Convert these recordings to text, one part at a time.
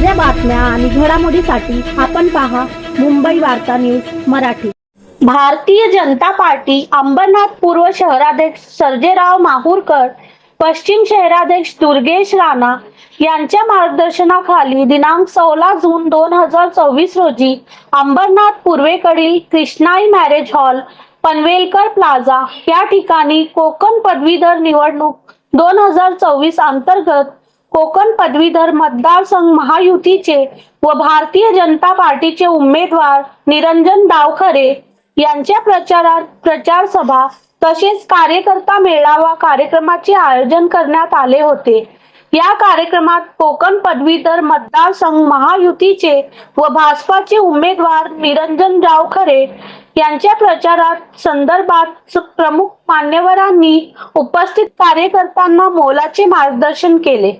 बातम्या आणि घडामोडीसाठी आपण पहा मुंबई वार्ता न्यूज मराठी. भारतीय जनता पार्टी अंबरनाथ पूर्व शहराध्यक्ष सर्जेराव माहूरकर पश्चिम शहराध्यक्ष दुर्गेश राणा यांच्या मार्गदर्शनाखाली दिनांक सोळा जून दोन हजार चोवीस रोजी अंबरनाथ पूर्वेकडील Krishnai marriage hall Panvelkar plaza या ठिकाणी कोकण पदवीधर निवडणूक दोन हजार चोवीस अंतर्गत कोकण पदवीधर मतदारसंघ महायुतीचे व भारतीय जनता पार्टीचे उमेदवार निरंजन डावखरे यांच्या प्रचारात प्रचार सभा तसेच कार्यकर्ता मेळावा कार्यक्रमाचे आयोजन करण्यात आले होते. या कार्यक्रमात कोकण पदवीधर मतदारसंघ महायुतीचे व भाजपाचे उमेदवार निरंजन जावखरे यांच्या प्रचारात संदर्भात प्रमुख मान्यवरांनी उपस्थित कार्यकर्त्यांना मोलाचे मार्गदर्शन केले.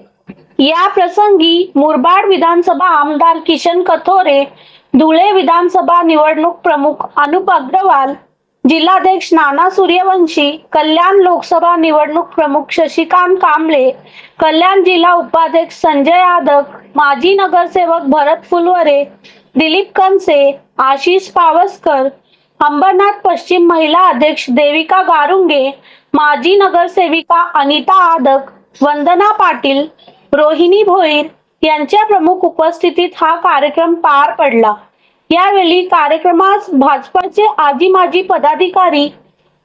या प्रसंगी मुरबाड विधानसभा आमदार किशन कथोरे धुळे विधानसभा निवडणूक प्रमुख अनुप अग्रवाल जिल्हाध्यक्ष नाना सूर्यवंशी कल्याण लोकसभा निवडणूक प्रमुख शशिकांत कांबळे कल्याण जिल्हा उपाध्यक्ष संजय यादव माजी नगरसेवक भरत फुलवरे दिलीप कनसे आशिष पावसकर अंबरनाथ पश्चिम महिला अध्यक्ष देविका गारुंगे माजी नगरसेविका अनिता आदक वंदना पाटील रोहिणी भोईर यांच्या प्रमुख उपस्थितीत हा कार्यक्रम पार पडला. यावेळी कार्यक्रमास भाजपचे आजी माजी पदाधिकारी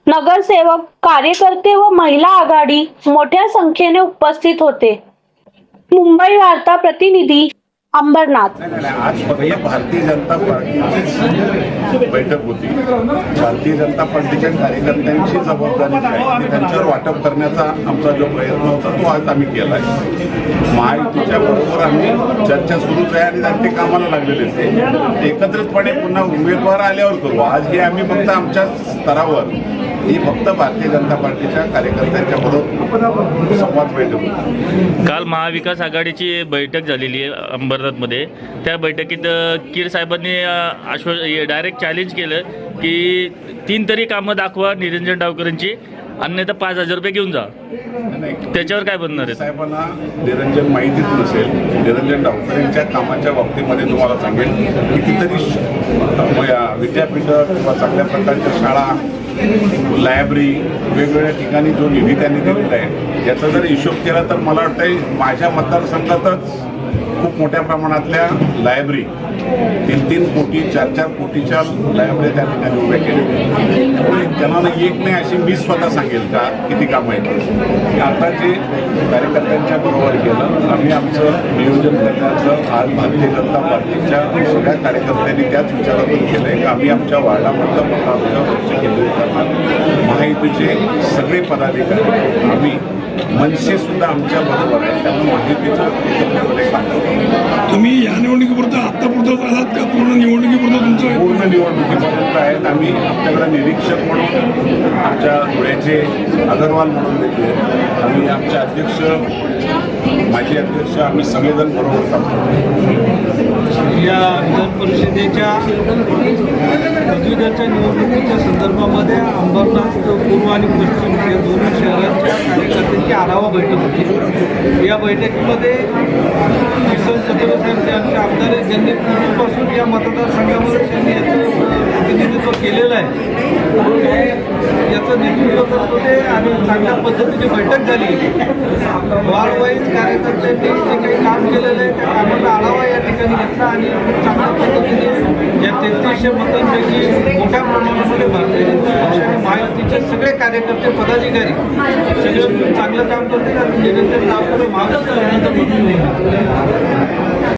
नगरसेवक कार्यकर्ते व महिला आघाडी मोठ्या संख्येने उपस्थित होते. मुंबई वार्ता प्रतिनिधी अंबरनाथ. आज फक्त भारतीय जनता पार्टीची बैठक होती. भारतीय जनता पार्टीच्या कार्यकर्त्यांची जबाबदारी त्यांच्यावर वाटप करण्याचा आमचा जो प्रयत्न होता तो आज आम्ही केला आहे महायुतीच्या बरोबर आम्ही चर्चा सुरूच आहे आणि त्यांचे कामाला लागलेलेच आहे एकत्रितपणे पुन्हा उमेदवार आल्यावर करू. आज हे आम्ही फक्त आमच्या स्तरावर ही फक्त भारतीय जनता पार्टीच्या कार्यकर्त्यांच्या बरोबर संवाद बैठक काल महाविकास आघाडीची बैठक झालेली आहे अंबरनाथमध्ये. त्या बैठकीत कीर साहेबांनी अ, आश्वास डायरेक्ट चॅलेंज केलं की तीन तरी कामं दाखवा निरंजन डावकरांची अन्यथा पाच हजार रुपये घेऊन जा. त्याच्यावर काय बनणार आहे? साहेबांना निरंजन माहितीच नसेल. निरंजन डावकरेंच्या कामाच्या बाबतीमध्ये तुम्हाला सांगेल कितीतरी विद्यापीठं किंवा चांगल्या प्रकारच्या शाळा लायब्ररी वेगवेगळ्या ठिकाणी जो निधी त्यांनी दिलेला आहे याचा जर हिशोब केला तर मला वाटतं माझ्या मतदारसंघातच खूप मोठ्या प्रमाणातल्या लायब्ररी तीन तीन कोटी चार चार कोटीच्या लायब्ररी त्या ठिकाणी उभ्या केलेल्या त्यांना एक नाही अशी मी स्वतः सांगेल का किती काम आहेत. की आता जे कार्यकर्त्यांच्या बरोबर केलं आम्ही आमचं नियोजन करण्याचं आज भारतीय जनता पार्टीच्या सगळ्या कार्यकर्त्यांनी त्याच विचारातून केलं आहे की आम्ही आमच्या वार्डामधलं मतांचं लक्ष केंद्रित करणार. महायुतीचे सगळे पदाधिकारी आम्ही मनसे सुद्धा आमच्या बरोबर आहे त्यामुळे करू. तुम्ही या निवडणुकीपुरतं आत्तापुरतं आलात का? पूर्ण निवडणुकीपुरतं तुमचं पूर्ण निवडणुकीपर्यंत आहेत. आम्ही आमच्याकडे निरीक्षक म्हणून आमच्या धुळ्याचे अगरवाल म्हणून आहेत. आम्ही आमचे अध्यक्ष माजी अध्यक्ष आम्ही सगळेजण बरोबर करतो. या विधान परिषदेच्या पदवीधरच्या निवडणुकीच्या संदर्भामध्ये अंबरनाथ पूर्व आणि पश्चिम या दोन्ही शहरांच्या कार्यकर्त्यांची आढावा बैठक होती. या बैठकीमध्ये किसन चतुर्वे साहेब जे आमचे आमदार आहेत. ज्यांनी पूर्वीपासून या मतदारसंघामध्ये त्यांनी याचं प्रतिनिधित्व केलेलं आहे. याचं नेतृत्व करत होते आणि चांगल्या पद्धतीने बैठक झाली. वार वाईज कार्यकर्त्यांनी जे काही काम केलेलं आहे त्या कामाचा ठिकाणी घेतला आणि चांगल्या पद्धतीने या तेहतीसशे मतांपैकी मोठ्या प्रमाणामध्ये भारतीय जनता पक्ष आणि महायुतीचे सगळे कार्यकर्ते पदाधिकारी सगळे चांगलं काम करतील आणि निरंतर नाव महाराष्ट्र म्हणून